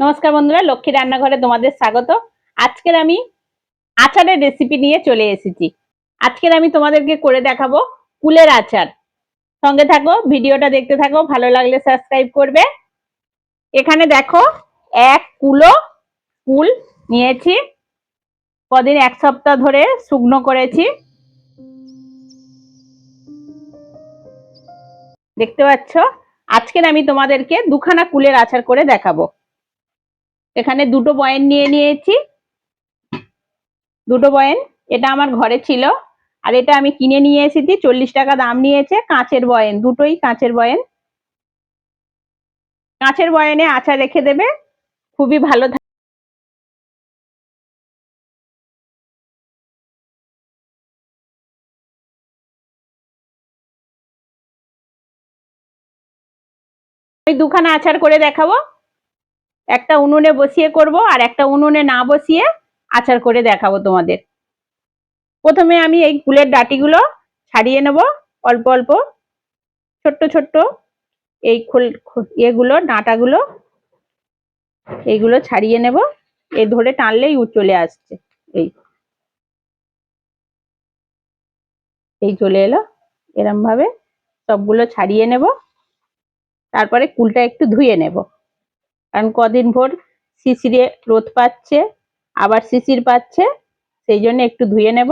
নমস্কার বন্ধুরা, লক্ষ্মী রান্নাঘরে তোমাদের স্বাগত। আজকের আমি আচারের রেসিপি নিয়ে চলে এসেছি। আজকের আমি তোমাদেরকে করে দেখাবো কুলের আচার। সঙ্গে থাকো, ভিডিওটা দেখতে থাকো, ভালো লাগলে সাবস্ক্রাইব করবে। এখানে দেখো, এক কুলো কুল নিয়েছি। কদিন, এক সপ্তাহ ধরে শুকনো করেছি। দেখতে পাচ্ছ? আজকের আমি তোমাদেরকে দুখানা কুলের আচার করে দেখাবো। এখানে দুটো বয়েন নিয়ে নিয়েছি। দুটো বয়েন, এটা আমার ঘরে ছিল। আর এটা আমি কিনে নিয়ে এসেছি, চল্লিশ টাকা দাম নিয়েছে, কাঁচের বয়েন, দুটোই কাঁচের বয়েন। কাঁচের বয়েনে আচার রেখে দেবে, খুবই ভালো আমি দুখানা আচার করে দেখাবো। একটা উনুনে বসিয়ে করব আর একটা উনুনে না বসিয়ে আচার করে দেখাবো তোমাদের। প্রথমে আমি এই ফুলের ডাটিগুলো ছাড়িয়ে নেব অল্প অল্প। ছোট্ট ছোট্ট এই খোল এগুলো ডাঁটাগুলো এইগুলো ছাড়িয়ে নেব। এ ধরে টানলেই চলে আসছে। এই এই চলে এলো। এরম ভাবে সবগুলো ছাড়িয়ে নেব। তারপরে কুলটা একটু ধুয়ে নেব। কারণ কদিন ভোর শিশিরে রোদ পাচ্ছে আবার শিশির পাচ্ছে সেই জন্য একটু ধুয়ে নেব।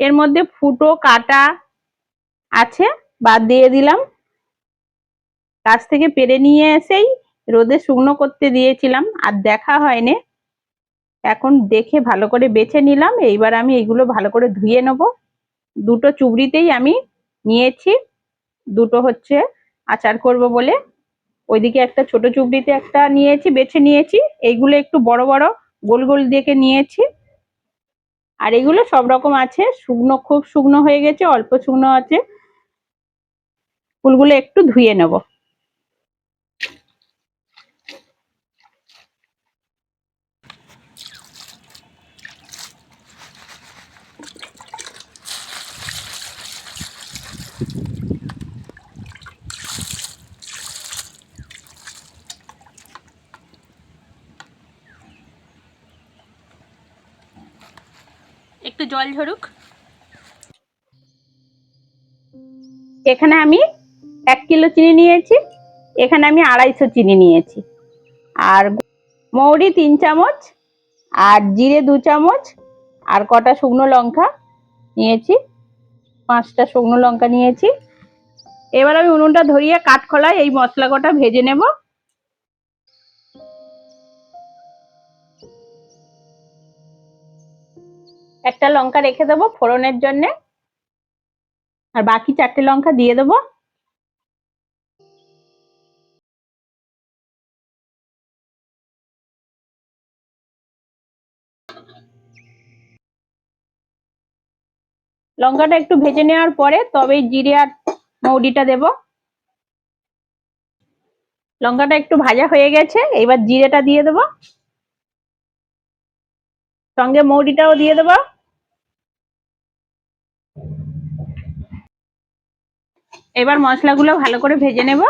এর মধ্যে ফুটো, কাটা আছে, বাদ দিয়ে দিলাম। গাছ থেকে পেরে নিয়ে এসেই রোদে শুকনো করতে দিয়েছিলাম, আর দেখা হয়নি। এখন দেখে ভালো করে বেছে নিলাম, এইবার আমি এগুলো ভালো করে ধুয়ে নেব। দুটো চুবড়িতেই আমি নিয়েছি, দুটো হচ্ছে আচার করব বলে। ওইদিকে একটা ছোট চুবড়িতে একটা নিয়েছি, বেছে নিয়েছি। এইগুলো একটু বড় বড় গোল গোল দেখে নিয়েছি। আর এগুলো সব রকম আছে। শুকনো, খুব শুকনো হয়ে গেছে, অল্প শুকনো আছে। ফুলগুলো একটু ধুয়ে নেব। একটু জল ঝরুক। এখানে আমি এক কিলো চিনি নিয়েছি, এখানে আমি আড়াইশো চিনি নিয়েছি। আর মৌরি তিন চামচ, আর জিরে দু চামচ, আর কটা শুকনো লঙ্কা নিয়েছি। পাঁচটা শুকনো লঙ্কা নিয়েছি। এবার আমি উনুনটা ধরিয়ে কাঠখোলায় এই মশলা কটা ভেজে নেব। একটা লঙ্কা রেখে দেবো ফোড়নের জন্য। আর বাকি চারটে লঙ্কা দিয়ে দেবো। লঙ্কাটা একটু ভেজে নেওয়ার পরে তবে জিরে আর মৌরিটা দেব। লঙ্কাটা একটু ভাজা হয়ে গেছে, এবার জিরেটা দিয়ে দেব। সঙ্গে মৌরিটাও দিয়ে দেবো। এবার মশলাগুলো ভালো করে ভেজে নেব।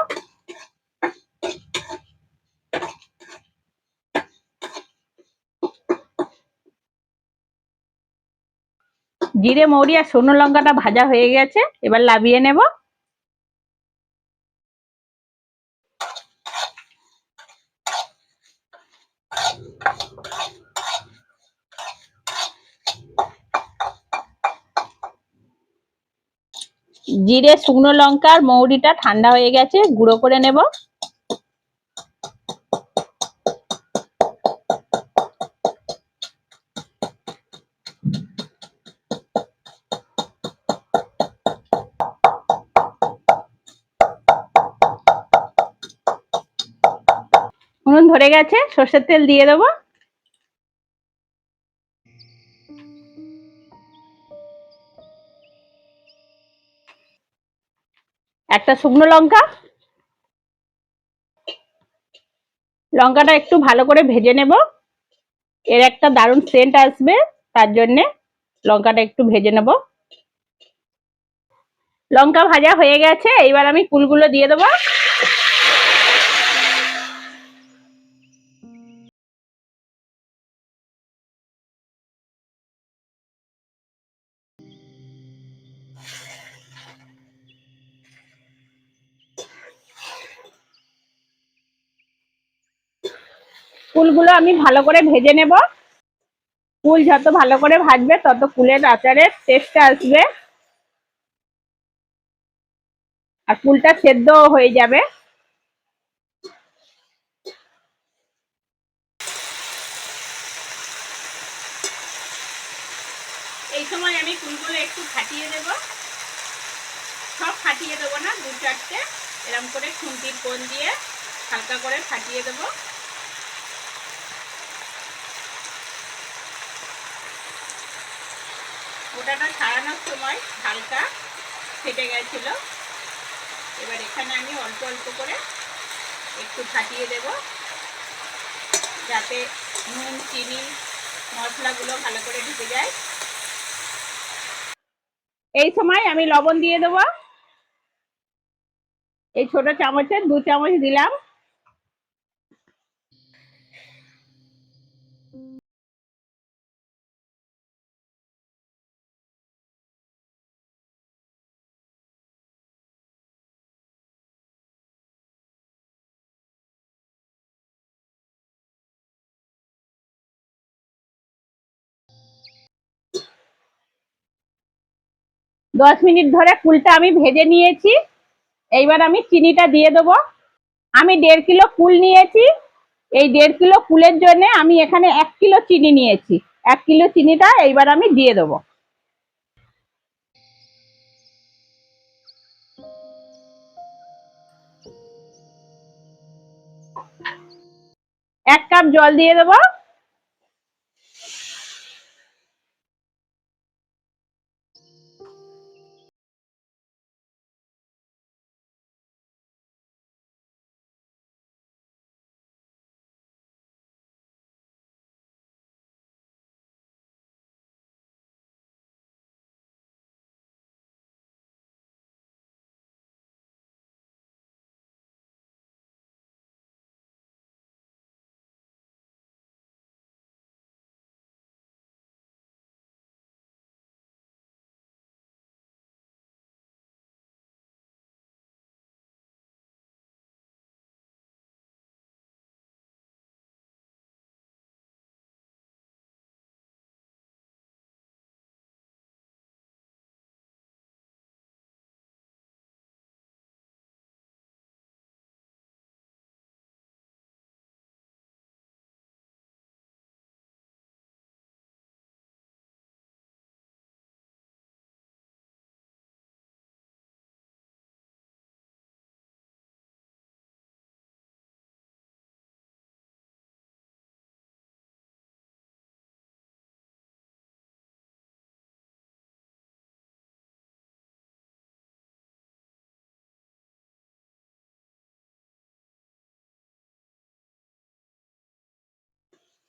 জিরে, মৌরি আর শুকনো লঙ্কাটা ভাজা হয়ে গেছে, এবার লাভিয়ে নেব। জিরে, শুকনো লঙ্কার মৌরিটা ঠান্ডা হয়ে গেছে, গুঁড়ো করে নেব। ধরে গেছে, সর্ষের তেল দিয়ে দেবো। একটা শুকনো লঙ্কা। লঙ্কাটা একটু ভালো করে ভেজে নেব। এর একটা দারুণ সেন্ট আসবে, তার জন্যে লঙ্কাটা একটু ভেজে নেব। লঙ্কা ভাজা হয়ে গেছে, এইবার আমি কুলগুলো দিয়ে দেবো। কুলগুলো আমি ভালো করে ভেজে নেব। কুল যত ভালো করে ভাজবে, তত কুলের আচারের টেস্টটা আসবে। আর কুলটা সেদ্ধ হয়ে যাবে। এই সময় আমি কুলগুলো একটু ফাটিয়ে দেব। সব ফাটিয়ে দেবো না দু চারটে এরম করে খুন্তির কোন দিয়ে হালকা করে ফাটিয়ে দেবো। ওটাটা ছাড়ানোর সময় হালকা ফেটে গেছিল। এবার এখানে আমি অল্প অল্প করে একটু ফাটিয়ে দেব, যাতে নুন, চিনি, মশলাগুলো ভালো করে ঢুকে যায়। এই সময় আমি লবণ দিয়ে দেব। এই ছোট চামচের দু চামচ দিলাম। দশ মিনিট ধরে কুলটা আমি ভেজে নিয়েছি। এইবার আমি চিনিটা দিয়ে দেবো। আমি দেড় কিলো কুল নিয়েছি। এই দেড় কিলো কুলের জন্য আমি এখানে এক কিলো চিনি নিয়েছি। এক কিলো চিনিটা এইবার আমি দিয়ে দেবো। এক কাপ জল দিয়ে দেবো।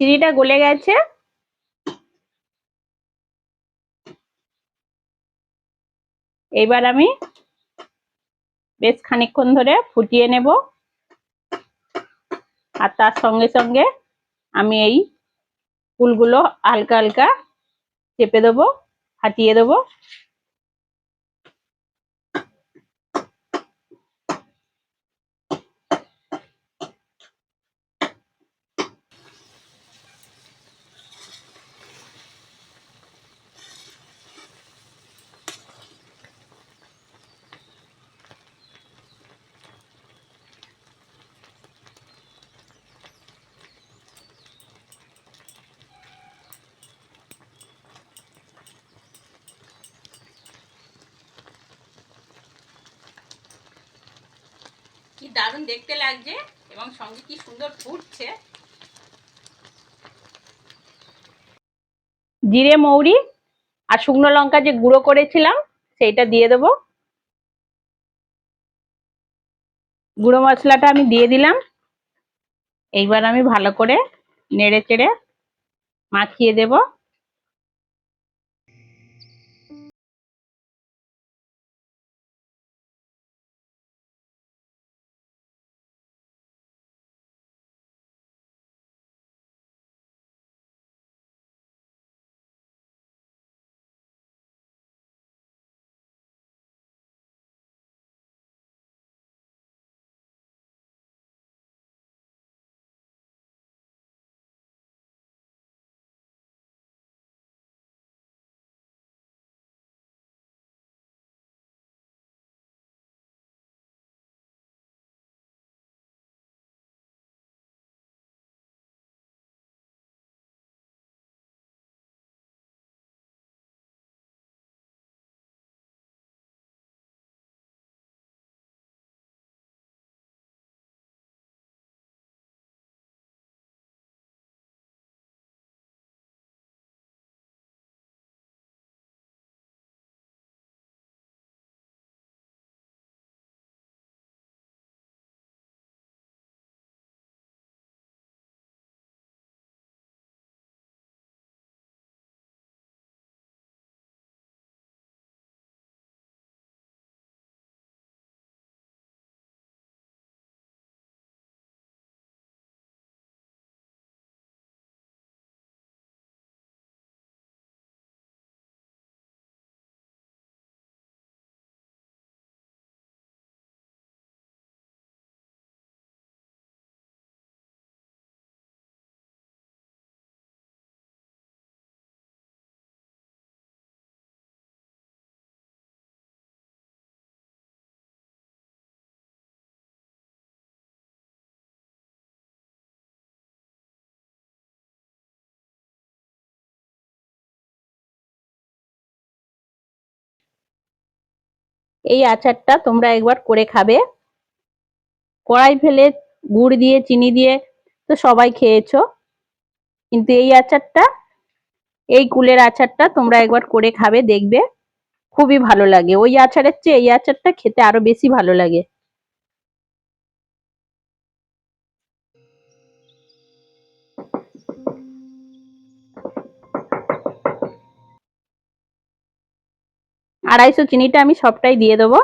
চিনিটা গলে গেছে। এবার আমি বেশ খানিকক্ষণ ধরে ফুটিয়ে নেব। আর তার সঙ্গে সঙ্গে আমি এই ফুলগুলো হালকা হালকা চেপে দেবো, ফাটিয়ে দেবো কি দারুণ দেখতে লাগছে এবং সঙ্গে কি সুন্দর ফুটছে। জিরে, মৌরি আর শুকনো লঙ্কা যে গুঁড়ো করেছিলাম, সেইটা দিয়ে দেবো। গুঁড়ো মশলাটা আমি দিয়ে দিলাম। এইবার আমি ভালো করে নেড়ে চেড়ে মাখিয়ে দেব। এই আচারটা তোমরা একবার করে খাবে। কড়াই ফেলে গুড় দিয়ে, চিনি দিয়ে তো সবাই খেয়েছো। কিন্তু এই আচারটা, এই কুলের আচারটা তোমরা একবার করে খাবে, দেখবে। খুবই ভালো লাগে। ওই আচারের চেয়ে এই আচারটা খেতে আরও বেশি ভালো লাগে। আড়াইশো চিনিটা আমি সবটাই দিয়ে দেবো।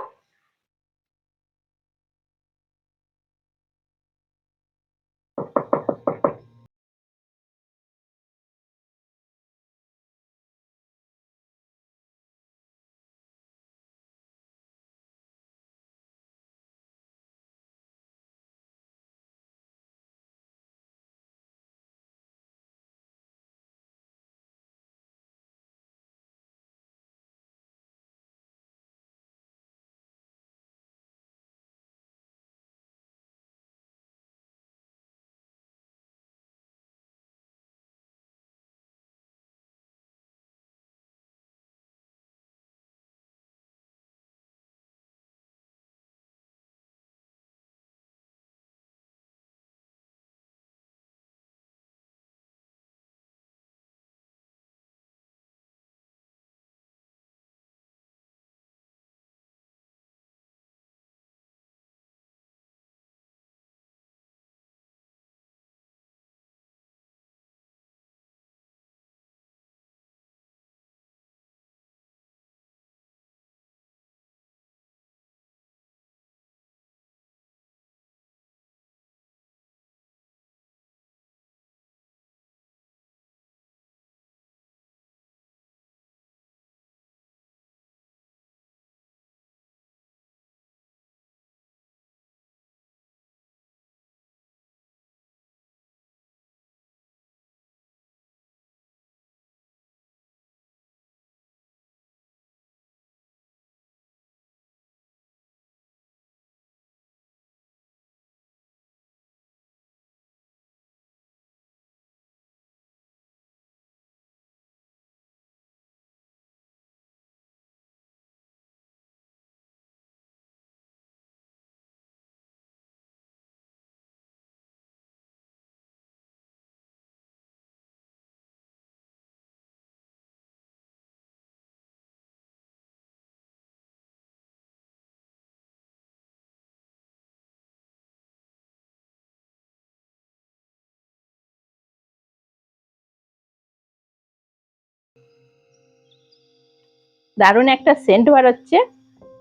দারুণ একটা সেন্ট বার হচ্ছে।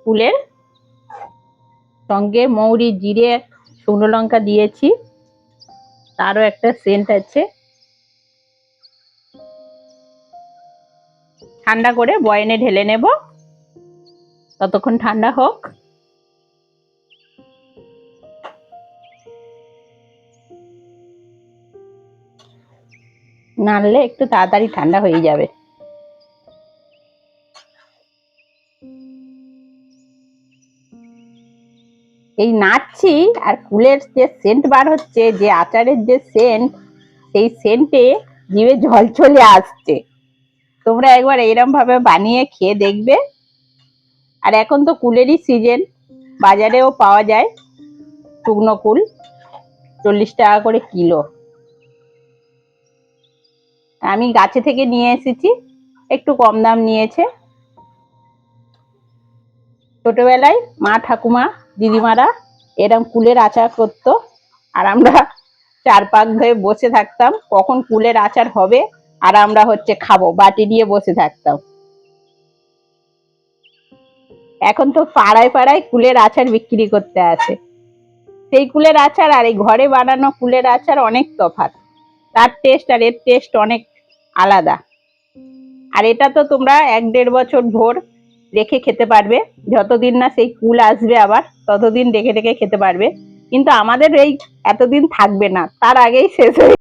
ফুলের সঙ্গে মৌরি, জিরে, শুকনো লঙ্কা দিয়েছি। তারও একটা সেন্ট আছে। ঠান্ডা করে বয়নে ঢেলে নেব। ততক্ষণ ঠান্ডা হোক। নাড়লে একটু তাড়াতাড়ি ঠান্ডা হয়ে যাবে। এই নাচছি আর কুলের যে সেন্ট বার হচ্ছে, যে আচারের যে সেন্ট সেই সেন্টে জিভে জল চলে আসছে। তোমরা একবার ভাবে বানিয়ে খেয়ে দেখবে। আর এখন তো কুলেরই সিজন বাজারেও পাওয়া যায় শুকনো কুল, চল্লিশ টাকা করে কিলো। আমি গাছে থেকে নিয়ে এসেছি, একটু কম দাম নিয়েছে। ছোটবেলায় মা ঠাকুমা দিদিমারা এরম কুলের আচার করতো আর আমরা চার পাক ধরে বসে থাকতাম, কখন কুলের আচার হবে আর আমরা হচ্ছে খাব, বাটি নিয়ে বসে থাকতাম। এখন তো পাড়ায় পাড়ায় কুলের আচার বিক্রি করতে আসে সেই কুলের আচার আর এই ঘরে বানানো কুলের আচার অনেক তফাৎ। তার টেস্ট আর এর টেস্ট অনেক আলাদা। আর এটা তো তোমরা এক দেড় বছর ভোর রেখে খেতে পারবে। যতদিন না সেই কুল আসবে আবার, ততদিন রেখে রেখে খেতে পারবে। কিন্তু আমাদের এই এতদিন থাকবে না, তার আগেই শেষ হয়ে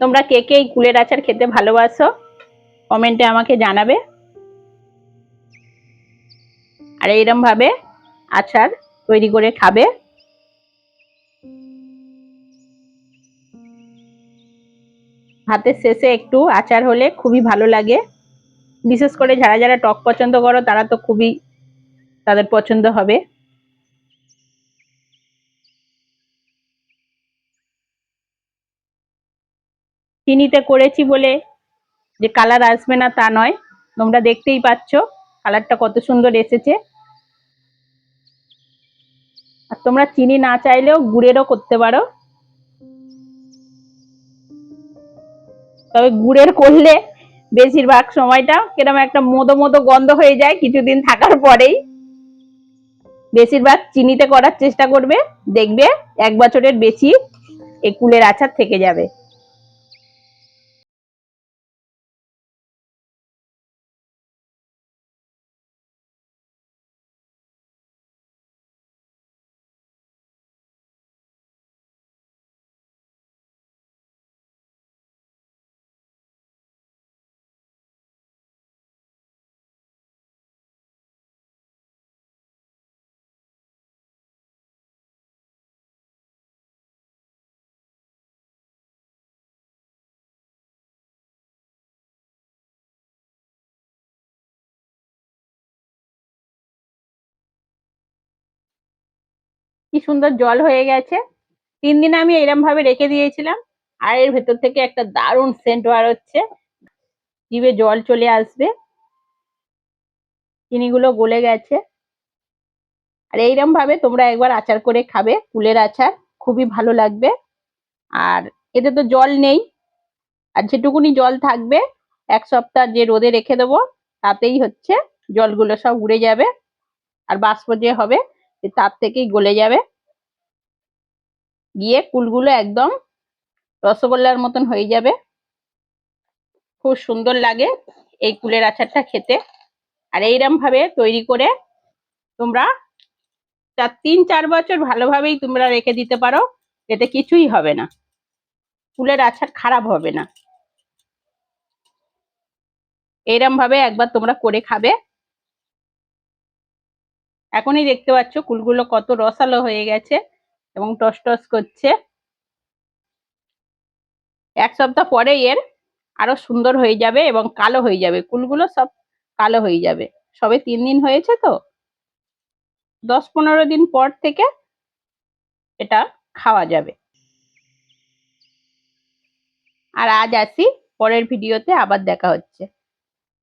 তোমরা কে কে এই কুলের আচার খেতে ভালোবাসো? কমেন্টে আমাকে জানাবে। আর এইরকম ভাবে আচার তৈরি করে খাবে। ভাতের শেষে একটু আচার হলে খুবই ভালো লাগে। বিশেষ করে যারা যারা টক পছন্দ করো, তারা তো খুবই তাদের পছন্দ হবে। চিনিতে করেছি বলে যে কালার আসবে না তা নয়। তোমরা দেখতেই পাচ্ছ কালারটা কত সুন্দর এসেছে। আর তোমরা চিনি না চাইলেও গুড়েরও করতে পারো। তবে গুড়ের করলে বেশিরভাগ সময়টা কীরকম একটা মদো মদো গন্ধ হয়ে যায় কিছুদিন থাকার পরেই। বেশিরভাগ চিনিতে করার চেষ্টা করবে, দেখবে এক বছরের বেশি এই কুলের আচার থেকে যাবে। কি সুন্দর জল হয়ে গেছে। তিন দিন আমি এরম ভাবে রেখে দিয়েছিলাম। আর এর ভেতর থেকে একটা দারুণ সেন্ট বার হচ্ছে। জিভে জল চলে আসবে। চিনিগুলো গলে গেছে। আর এইরকম ভাবে তোমরা একবার আচার করে খাবে। কুলের আচার খুবই ভালো লাগবে। আর এতে তো জল নেই। আর যেটুকুনি জল থাকবে, এক সপ্তাহ যে রোদে রেখে দেবো, তাতেই হচ্ছে জলগুলো সব উড়ে যাবে। আর বাষ্প যে হবে তার থেকেই গলে যাবে। গিয়ে কুলগুলো একদম রসগোল্লার মতন হয়ে যাবে। খুব সুন্দর লাগে এই কুলের আচারটা খেতে। আর ভাবে তৈরি করে তোমরা চার, তিন, চার বছর ভালোভাবেই তোমরা রেখে দিতে পারো, এতে কিছুই হবে না। কুলের আচার খারাপ হবে না। ভাবে একবার তোমরা করে খাবে। এখনই দেখতে পাচ্ছ কুলগুলো কত রসালো হয়ে গেছে এবং টস টস করছে। এক সপ্তাহ পরে এর আরও সুন্দর হয়ে যাবে এবং কালো হয়ে যাবে। কুলগুলো সব কালো হয়ে যাবে। সবে তিন দিন হয়েছে তো। দশ পনেরো দিন পর থেকে এটা খাওয়া যাবে। আর আজ আসি, পরের ভিডিওতে আবার দেখা হচ্ছে।